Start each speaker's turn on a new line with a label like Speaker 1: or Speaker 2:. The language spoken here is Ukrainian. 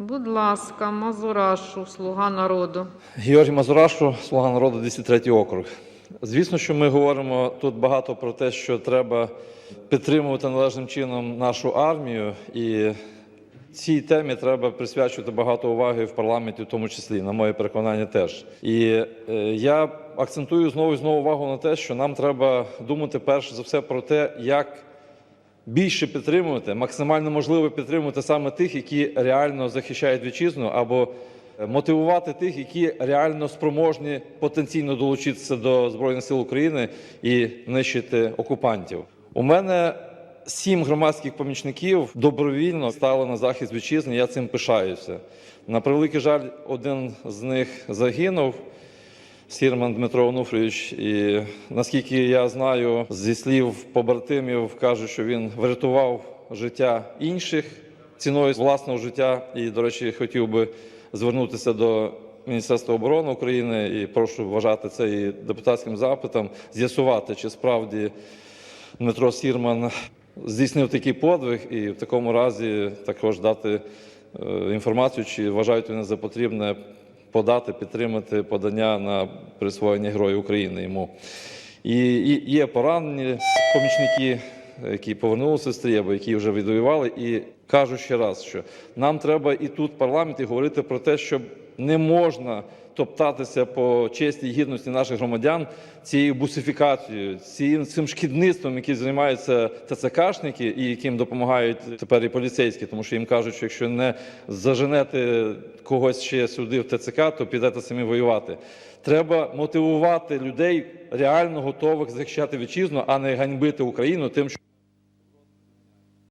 Speaker 1: Будь ласка, Мазурашу, слуга народу.
Speaker 2: Георгій Мазурашу, Слуга народу, 203 округ. Звісно, що ми говоримо тут багато про те, що треба підтримувати належним чином нашу армію, і цій темі треба присвячувати багато уваги в парламенті, в тому числі, на моє переконання, теж. І е, я акцентую знову і знову увагу на те, що нам треба думати перш за все про те, як більше підтримувати, максимально можливо підтримувати саме тих, які реально захищають вітчизну, або е, мотивувати тих, які реально спроможні потенційно долучитися до Збройних сил України і нищити окупантів. У мене сім громадських помічників добровільно стали на захист вітчизни. Я цим пишаюся. На превеликий жаль, один з них загинув. Сірман Дмитро Онуфрійович. І наскільки я знаю, зі слів побратимів кажуть, що він врятував життя інших ціною власного життя. І, до речі, хотів би звернутися до Міністерства оборони України і прошу вважати це і депутатським запитом, з'ясувати, чи справді Дмитро Сірман здійснив такий подвиг, і в такому разі також дати е, інформацію, чи вважають вони за потрібне подати, підтримати подання на присвоєння Героя України йому. І, і є поранені помічники, які повернулися з або які вже відвоювали. І кажу ще раз, що нам треба і тут в парламенті говорити про те, що не можна топтатися по честі і гідності наших громадян цією бусифікацією, цим, цим шкідництвом, яким займаються ТЦКшники і яким допомагають тепер і поліцейські, тому що їм кажуть, що якщо не заженете когось ще сюди в ТЦК, то підете самі воювати. Треба мотивувати людей реально готових захищати вітчизну, а не ганьбити Україну тим, що